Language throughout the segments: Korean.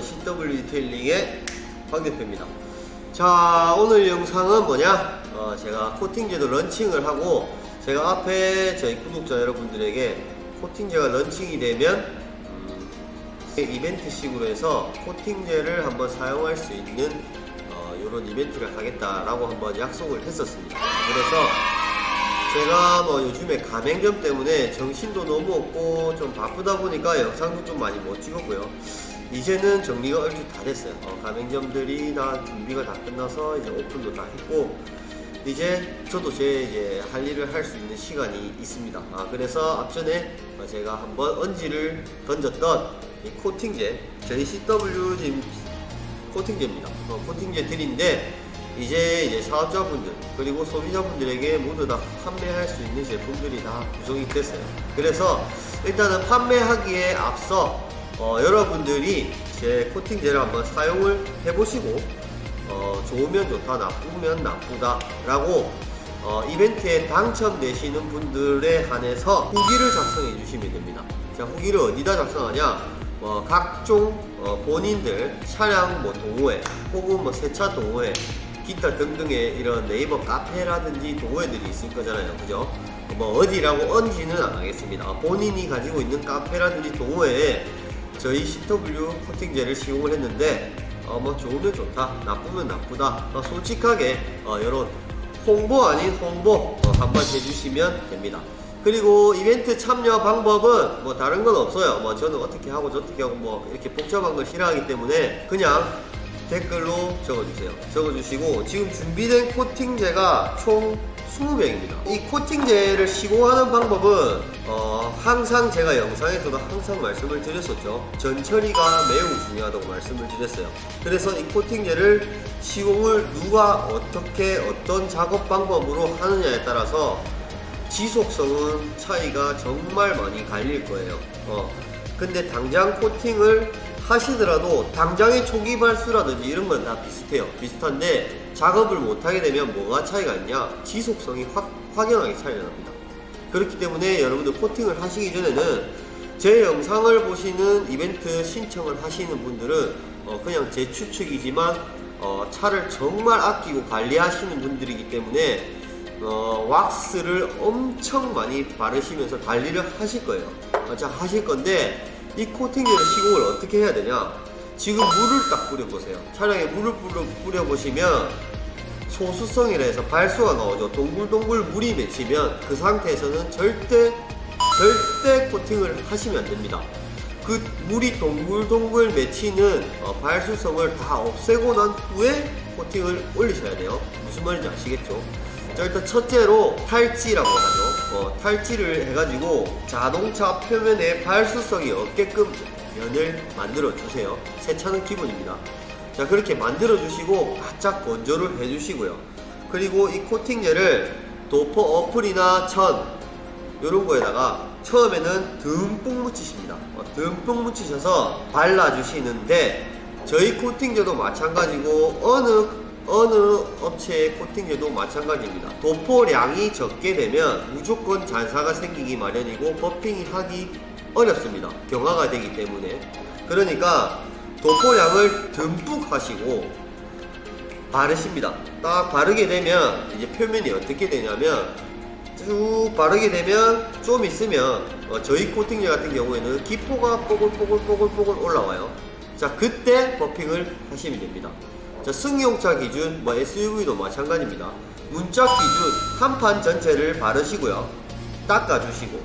CW 디테일링의 황 대표입니다. 자 오늘 영상은 뭐냐? 어, 제가 코팅제도 런칭을 하고 제가 앞에 저희 구독자 여러분들에게 코팅제가 런칭이 되면 음, 이벤트식으로 해서 코팅제를 한번 사용할 수 있는 이런 이벤트를 하겠다라고 한번 약속을 했었습니다. 그래서 제가 뭐 요즘에 가맹점 때문에 정신도 너무 없고 좀 바쁘다 보니까 영상도 좀 많이 못 찍었고요. 이제는 정리가 얼추 다 됐어요. 어, 가맹점들이 다 준비가 다 끝나서 이제 오픈도 다 했고 이제 저도 제 이제 할 일을 할 수 있는 시간이 있습니다. 아, 그래서 앞전에 제가 한번 언지를 던졌던 이 코팅제 JCW 지금 코팅제입니다. 어, 코팅제들인데 이제 이제 사업자분들 그리고 소비자분들에게 모두 다 판매할 수 있는 제품들이 다 구성이 됐어요. 그래서 일단은 판매하기에 앞서 어, 여러분들이 제 코팅제를 한번 사용을 해보시고 어, 좋으면 좋다, 나쁘면 나쁘다라고 어, 이벤트에 당첨되시는 분들에 한해서 후기를 작성해 주시면 됩니다. 자, 후기를 어디다 작성하냐? 어, 각종 어, 본인들 차량 뭐 동호회 혹은 뭐 세차 동호회 기타 등등의 이런 네이버 카페라든지 동호회들이 있을 거잖아요. 그죠? 뭐 어디라고 언지는 안 하겠습니다. 본인이 가지고 있는 카페라든지 동호회에 저희 CW 코팅제를 시공을 했는데 어, 뭐 좋으면 좋다, 나쁘면 나쁘다. 어, 솔직하게 어, 이런 홍보 아닌 홍보 어, 한번 해주시면 됩니다. 그리고 이벤트 참여 방법은 뭐 다른 건 없어요. 뭐 저는 어떻게 하고 저떻게 하고 뭐 이렇게 복잡한 걸 싫어하기 때문에 그냥 댓글로 적어주세요. 적어주시고 지금 준비된 코팅제가 총 20병입니다. 이 코팅제를 시공하는 방법은 어, 항상 제가 영상에서도 항상 말씀을 드렸었죠. 전처리가 매우 중요하다고 말씀을 드렸어요. 그래서 이 코팅제를 시공을 누가 어떻게 어떤 작업 방법으로 하느냐에 따라서 지속성은 차이가 정말 많이 갈릴 거예요. 어. 근데 당장 코팅을 하시더라도 당장의 초기 발수라든지 이런 건 다 비슷해요. 비슷한데 작업을 못하게 되면 뭐가 차이가 있냐? 지속성이 확, 확연하게 차이가 납니다. 그렇기 때문에 여러분들 코팅을 하시기 전에는 제 영상을 보시는 이벤트 신청을 하시는 분들은 어, 그냥 제 추측이지만 어, 차를 정말 아끼고 관리하시는 분들이기 때문에 어, 왁스를 엄청 많이 바르시면서 관리를 하실 거예요. 어, 자, 하실 건데, 이 코팅제를 시공을 어떻게 해야 되냐? 지금 물을 딱 뿌려보세요. 차량에 물을 뿌려, 뿌려 보시면, 소수성이라 해서 발수가 나오죠. 동글동글 물이 맺히면, 그 상태에서는 절대, 절대 코팅을 하시면 안 됩니다. 그 물이 동글동글 맺히는 어, 발수성을 다 없애고 난 후에 코팅을 올리셔야 돼요. 무슨 말인지 아시겠죠? 자, 일단 첫째로 탈지라고 하죠. 어, 탈지를 해가지고 자동차 표면에 발수성이 없게끔 면을 만들어 주세요. 세차는 기본입니다. 자, 그렇게 만들어 주시고 바짝 건조를 해 주시고요. 그리고 이 코팅제를 도포 어플이나 천 이런 거에다가 처음에는 듬뿍 묻히십니다. 어, 듬뿍 묻히셔서 발라주시는데 저희 코팅제도 마찬가지고 어느 어느 업체의 코팅제도 마찬가지입니다. 도포량이 적게 되면 무조건 잔사가 생기기 마련이고 버핑이 하기 어렵습니다. 경화가 되기 때문에. 그러니까 도포량을 듬뿍 하시고 바르십니다. 딱 바르게 되면 이제 표면이 어떻게 되냐면 쭉 바르게 되면 좀 있으면 어, 저희 코팅제 같은 경우에는 기포가 뽀글뽀글뽀글뽀글 올라와요. 자 그때 버핑을 하시면 됩니다. 자, 승용차 기준, 뭐 SUV도 마찬가지입니다. 문짝 기준 한 판 전체를 바르시고요. 닦아주시고,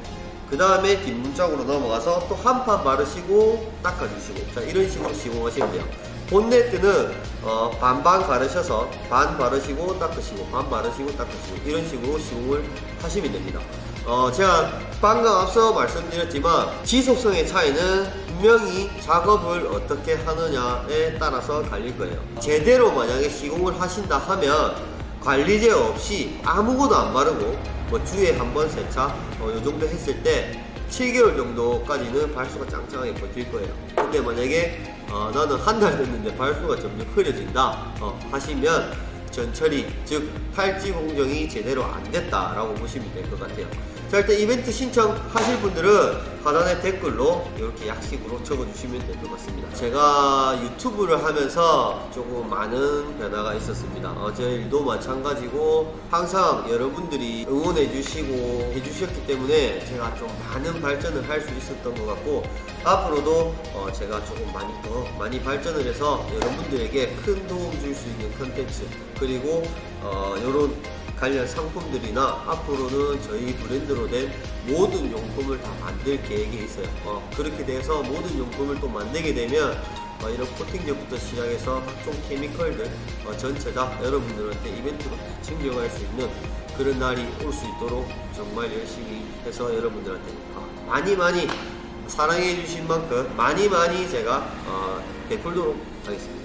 그 다음에 뒷문짝으로 넘어가서 또 한 판 바르시고, 닦아주시고. 자, 이런 식으로 시공하시면 돼요. 본네트는 어, 반반 바르셔서 반 바르시고 닦으시고 반 바르시고 닦으시고 이런 식으로 시공을 하시면 됩니다. 어, 제가 방금 앞서 말씀드렸지만 지속성의 차이는 분명히 작업을 어떻게 하느냐에 따라서 갈릴 거예요. 제대로 만약에 시공을 하신다 하면 관리제 없이 아무것도 안 바르고 뭐 주에 한 번 세차 어, 요 정도 했을 때 7개월 정도까지는 발수가 짱짱하게 버틸 거예요. 근데 만약에 어, 나는 한 달 됐는데 발수가 점점 흐려진다 어, 하시면 전처리 즉 탈지 공정이 제대로 안 됐다라고 보시면 될 것 같아요. 자 일단 이벤트 신청하실 분들은 하단에 댓글로 이렇게 약식으로 적어주시면 될 것 같습니다. 제가 유튜브를 하면서 조금 많은 변화가 있었습니다. 어, 제 일도 마찬가지고 항상 여러분들이 응원해 주시고 해주셨기 때문에 제가 좀 많은 발전을 할 수 있었던 것 같고 앞으로도 어, 제가 조금 많이 더 많이 발전을 해서 여러분들에게 큰 도움 줄 수 있는 컨텐츠 그리고 어, 이런 관련 상품들이나 앞으로는 저희 브랜드로 된 모든 용품을 다 만들 계획이 있어요. 어, 그렇게 돼서 모든 용품을 또 만들게 되면 어, 이런 코팅제부터 시작해서 각종 케미컬들 어, 전체 다 여러분들한테 이벤트로 챙겨갈 수 있는 그런 날이 올 수 있도록 정말 열심히 해서 여러분들한테 어, 많이 많이 사랑해 주신 만큼 많이 많이 제가 어, 베풀도록 하겠습니다.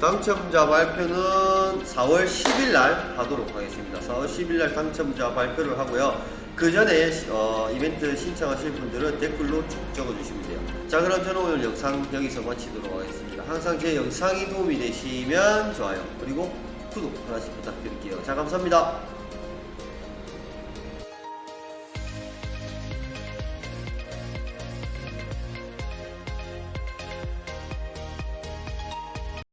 당첨자 발표는 4월 10일 날 하도록 하겠습니다. 4월 10일 날 당첨자 발표를 하고요. 그 전에 어, 이벤트 신청하실 분들은 댓글로 쭉 적어주시면 돼요. 자, 그럼 저는 오늘 영상 여기서 마치도록 하겠습니다. 항상 제 영상이 도움이 되시면 좋아요. 그리고 구독 하나씩 부탁드릴게요. 자, 감사합니다.